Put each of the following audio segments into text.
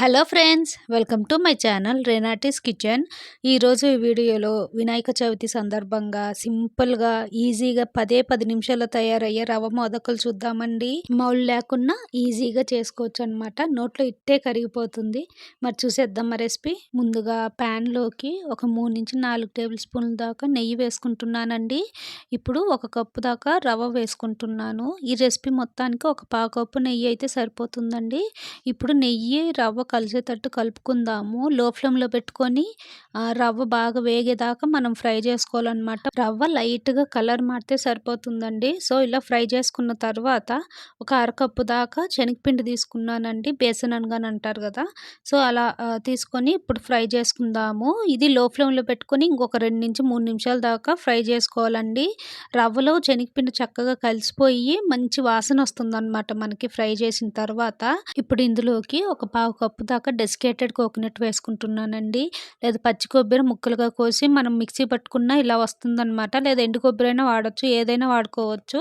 Hello friends welcome to my channel Renati's kitchen. ఈరోజు ఈ వీడియోలో వినాయక చవితి సందర్భంగా సింపుల్గా ఈజీగా పదే పది నిమిషాల్లో తయారయ్యే రవ మోదకులు చూద్దామండి. మౌల్ లేకుండా ఈజీగా చేసుకోవచ్చు అనమాట నోట్లో ఇట్టే కరిగిపోతుంది. మరి చూసేద్దాం రెసిపీ. ముందుగా ప్యాన్లోకి ఒక మూడు నుంచి నాలుగు టేబుల్ స్పూన్ల దాకా నెయ్యి వేసుకుంటున్నానండి. ఇప్పుడు ఒక కప్పు దాకా రవ్వ వేసుకుంటున్నాను. ఈ రెసిపీ మొత్తానికి ఒక పావు కప్పు నెయ్యి అయితే సరిపోతుందండి. ఇప్పుడు నెయ్యి రవ్వ కలిసేటట్టు కలుపుకుందాము. లో ఫ్లేమ్లో పెట్టుకొని రవ్వ బాగా వేగేదాకా మనం ఫ్రై చేసుకోవాలన్నమాట. రవ్వ లైట్గా కలర్ మారితే సరిపోతుందండి. సో ఇలా ఫ్రై చేసుకున్న తర్వాత ఒక అరకప్పు దాకా శనగపిండి తీసుకున్నానండి. బేసన్ అనగాని అంటారు కదా. సో అలా తీసుకొని ఇప్పుడు ఫ్రై చేసుకుందాము. ఇది లో ఫ్లేమ్లో పెట్టుకొని ఇంకొక రెండు నుంచి మూడు నిమిషాల దాకా ఫ్రై చేసుకోవాలండి. రవ్వలో శనగపిండి చక్కగా కలిసిపోయి మంచి వాసన వస్తుందన్నమాట మనకి ఫ్రై చేసిన తర్వాత. ఇప్పుడు ఇందులోకి ఒక పావు కప్పు దాకా డెసికేటెడ్ కోకోనట్ వేసుకుంటున్నానండి. లేదా పచ్చి కొబ్బరి ముక్కలుగా కోసి మనం మిక్సీ పట్టుకున్న ఇలా వస్తుందన్నమాట. లేదా ఎండు కొబ్బరి అయినా వాడచ్చు ఏదైనా వాడుకోవచ్చు.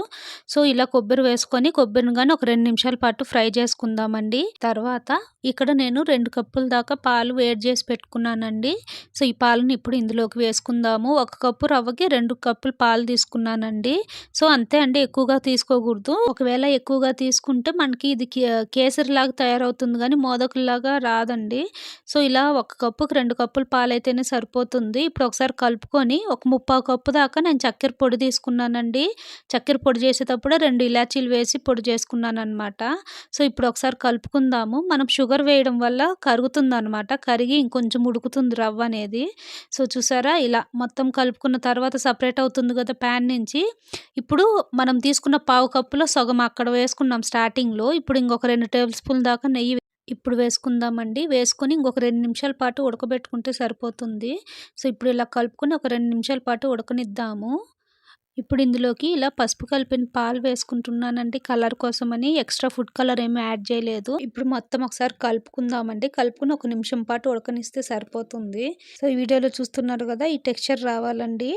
సో ఇలా కొబ్బరి వేసుకొని కొబ్బరిని కానీ ఒక రెండు నిమిషాల పాటు ఫ్రై చేసుకుందామండి. తర్వాత ఇక్కడ నేను రెండు కప్పుల దాకా పాలు వేడి చేసి పెట్టుకున్నానండి. సో ఈ పాలను ఇప్పుడు ఇందులోకి వేసుకుందాము. ఒక కప్పు రవ్వకి రెండు కప్పులు పాలు తీసుకున్నానండి. సో అంతే అండి ఎక్కువగా తీసుకోకూడదు. ఒకవేళ ఎక్కువగా తీసుకుంటే మనకి ఇది కేసరి లాగా తయారవుతుంది కానీ మోదకులాగా లాగా రాదండి. సో ఇలా ఒక కప్పుకి రెండు కప్పులు పాలు అయితేనే సరిపోతుంది. ఇప్పుడు ఒకసారి కలుపుకొని ఒక ముప్పావు కప్పు దాకా నేను చక్కెర పొడి తీసుకున్నానండి. చక్కెర పొడి చేసేటప్పుడు రెండు ఇలాచీలు వేసి పొడి చేసుకున్నాను అనమాట సో ఇప్పుడు ఒకసారి కలుపుకుందాము. మనం షుగర్ వేయడం వల్ల కరుగుతుంది అనమాట కరిగి ఇంకొంచెం ఉడుకుతుంది రవ్వ అనేది. సో చూసారా? ఇలా మొత్తం కలుపుకున్న తర్వాత సపరేట్ అవుతుంది కదా ప్యాన్ నుంచి. ఇప్పుడు మనం తీసుకున్న పావు కప్పులో సగం అక్కడ వేసుకున్నాం స్టార్టింగ్లో. ఇప్పుడు ఇంకొక రెండు టేబుల్ స్పూన్ దాకా నెయ్యి ఇప్పుడు వేసుకుందామండి. వేసుకొని ఇంకొక రెండు నిమిషాల పాటు ఉడకబెట్టుకుంటే సరిపోతుంది. సో ఇప్పుడు ఇలా కలుపుకొని ఒక రెండు నిమిషాల పాటు ఉడకనిద్దాము. ఇప్పుడు ఇందులోకి ఇలా పసుపు కలిపిన పాలు వేసుకుంటున్నానండి కలర్ కోసమని. ఎక్స్ట్రా ఫుడ్ కలర్ ఏమీ యాడ్ చేయలేదు. ఇప్పుడు మొత్తం ఒకసారి కలుపుకుందామండి. కలుపుకుని ఒక నిమిషం పాటు ఉడకనిస్తే సరిపోతుంది. సో ఈ వీడియోలో చూస్తున్నారు కదా ఈ టెక్స్చర్ రావాలండి.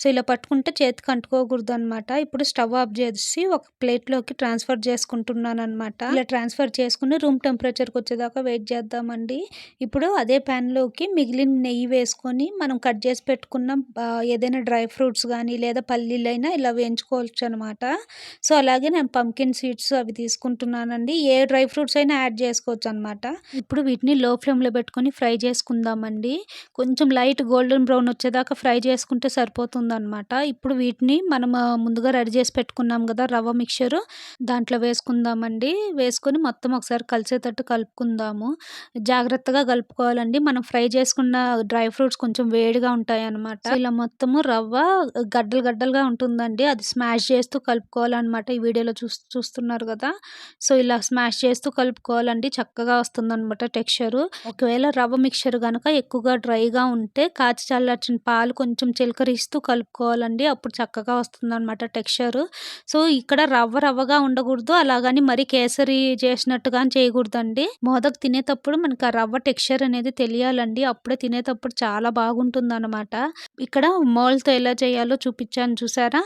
సో ఇలా పట్టుకుంటే చేతికి అంటుకోకూడదు అనమాట ఇప్పుడు స్టవ్ ఆఫ్ చేసి ఒక ప్లేట్లోకి ట్రాన్స్ఫర్ చేసుకుంటున్నాను అనమాట ఇలా ట్రాన్స్ఫర్ చేసుకుని రూమ్ టెంపరేచర్కి వచ్చేదాకా వెయిట్ చేద్దామండి. ఇప్పుడు అదే ప్యాన్లోకి మిగిలిన నెయ్యి వేసుకొని మనం కట్ చేసి పెట్టుకున్న ఏదైనా డ్రై ఫ్రూట్స్ కానీ లేదా పల్లీలు అయినా ఇలా వేయించుకోవచ్చు అనమాట సో అలాగే నేను పంకిన్ సీడ్స్ అవి తీసుకుంటున్నానండి. ఏ డ్రై ఫ్రూట్స్ అయినా యాడ్ చేసుకోవచ్చు అనమాట ఇప్పుడు వీటిని లో ఫ్లేమ్లో పెట్టుకొని ఫ్రై చేసుకుందామండి. కొంచెం లైట్ గోల్డెన్ బ్రౌన్ వచ్చేదాకా ఫ్రై చేసుకుంటే సరిపోతుంది అనమాట ఇప్పుడు వీటిని మనం ముందుగా రెడీ చేసి పెట్టుకున్నాం కదా రవ్వ మిక్చర్. దాంట్లో వేసుకుందామండి. వేసుకొని మొత్తం ఒకసారి కలిసేటట్టు కలుపుకుందాము. జాగ్రత్తగా కలుపుకోవాలండి. మనం ఫ్రై చేసుకున్న డ్రై ఫ్రూట్స్ కొంచెం వేడిగా ఉంటాయి అనమాట ఇలా మొత్తము రవ్వ గడ్డలు గడ్డలుగా ఉంటుందండి. అది స్మాష్ చేస్తూ కలుపుకోవాలన్నమాట ఈ వీడియోలో చూ చూస్తున్నారు కదా. సో ఇలా స్మాష్ చేస్తూ కలుపుకోవాలండి. చక్కగా వస్తుందన్నమాట టెక్స్చరు. ఒకవేళ రవ్వ మిక్చర్ కనుక ఎక్కువగా డ్రైగా ఉంటే కాచి చల్లార్చిన పాలు కొంచెం చిలకరిస్తూ కలుపుకోవాలండి. అప్పుడు చక్కగా వస్తుందన్నమాట టెక్స్చరు. సో ఇక్కడ రవ్వ రవ్వగా ఉండకూడదు. అలాగని మరి కేసరి చేసినట్టుగా చేయకూడదండి. మోదక్ తినేటప్పుడు మనకి ఆ రవ్వ టెక్స్చర్ అనేది తెలియాలండి. అప్పుడే తినేటప్పుడు చాలా బాగుంటుంది అనమాట ఇక్కడ మోల్తో ఎలా చేయాలో చూపించాను చూసారా? చూసారా?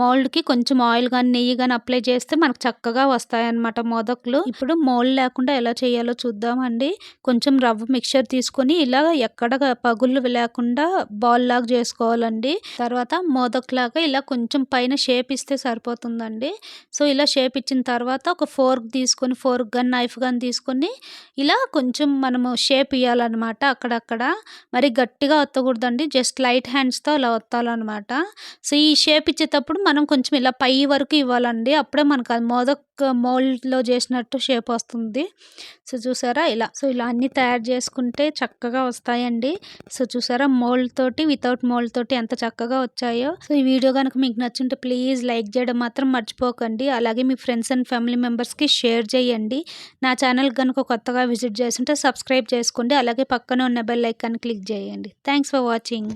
మోల్డ్కి కొంచెం ఆయిల్ కానీ నెయ్యి కానీ అప్లై చేస్తే మనకు చక్కగా వస్తాయన్నమాట మొదకులు. ఇప్పుడు మోల్డ్ లేకుండా ఎలా చేయాలో చూద్దామండి. కొంచెం రవ్వ మిక్చర్ తీసుకొని ఇలా ఎక్కడ పగుళ్ళు లేకుండా బాల్ లాగా చేసుకోవాలండి. తర్వాత మోదక్లాగా ఇలా కొంచెం పైన షేప్ ఇస్తే సరిపోతుందండి. సో ఇలా షేప్ ఇచ్చిన తర్వాత ఒక ఫోర్క్ తీసుకొని ఫోర్క్ కానీ నైఫ్ కానీ తీసుకొని ఇలా కొంచెం మనము షేప్ ఇవ్వాలన్నమాట అక్కడక్కడ. మరి గట్టిగా ఒత్తకూడదండి జస్ట్ లైట్ హ్యాండ్స్తో అలా ఒత్తాలన్నమాట సో ఈ షేప్ చేపించేటప్పుడు మనం కొంచెం ఇలా పై వరకు ఇవ్వాలండి. అప్పుడే మనకు అది మోదక్ మోల్డ్లో చేసినట్టు షేప్ వస్తుంది. సో చూసారా? ఇలా. సో ఇలా అన్నీ తయారు చేసుకుంటే చక్కగా వస్తాయండి. సో చూసారా? మోల్డ్ తోటి వితౌట్ మోల్డ్ తోటి ఎంత చక్కగా వచ్చాయో. సో ఈ వీడియో కనుక మీకు నచ్చుంటే ప్లీజ్ లైక్ చేయడం మాత్రం మర్చిపోకండి. అలాగే మీ ఫ్రెండ్స్ అండ్ ఫ్యామిలీ మెంబర్స్కి షేర్ చేయండి. నా ఛానల్ కనుక కొత్తగా విజిట్ చేస్తుంటే సబ్స్క్రైబ్ చేసుకోండి. అలాగే పక్కన ఉన్న బెల్ ఐకాన్ క్లిక్ చేయండి. Thanks for watching.